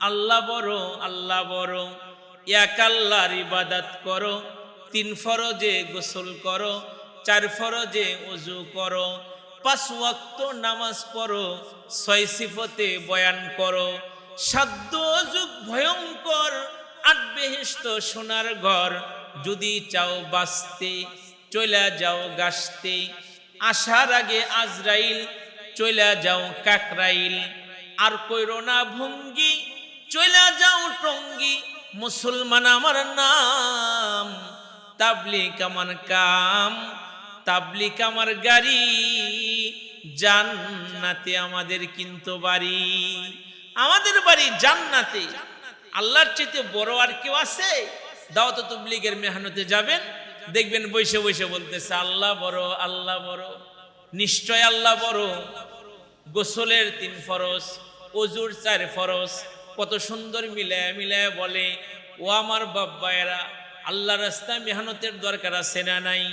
আল্লাহ বড় আল্লাহ বড়। এক আল্লাহর ইবাদত করো, তিন ফরজে গোসল করো, চার ফরজে অজু করো, পাঁচ ওয়াক্ত নামাজ পড়ো, ছয় সিফতে বয়ান করো। সাধ্য যুগ ভয়ঙ্কর আট বেহেস্ত সোনার ঘর, যদি চাও বাঁচতে চলে যাও গাছতে। আসার আগে আজরাইল চলে যাও কাকরাইল। আর কইরো না, ভঙ্গি চলে যাও টঙ্গি, মুসলমান আমার নাম। তাবলিক আমার কাম, তাবলিক আমার গাড়ি। জান্নাতে আমাদের কিন্তু বাড়ি। আমাদের বাড়ি জান্নাতে। আল্লাহর চেয়ে বড় আর কেউ আছে? দাওয়াত তবলিগের মেহনতে যাবেন। দেখবেন বসে বসে বলতেছে, আল্লাহ বড় আল্লাহ বড়। নিশ্চয় আল্লাহ বড়। গোসলের তিন ফরজ, অজুর চার ফরজ। কত সুন্দর মিলায় মিলায় বলে, ও আমার বাব্বায়েরা আল্লাহ রাস্তায় মেহনতের দরকার আছে না নাই?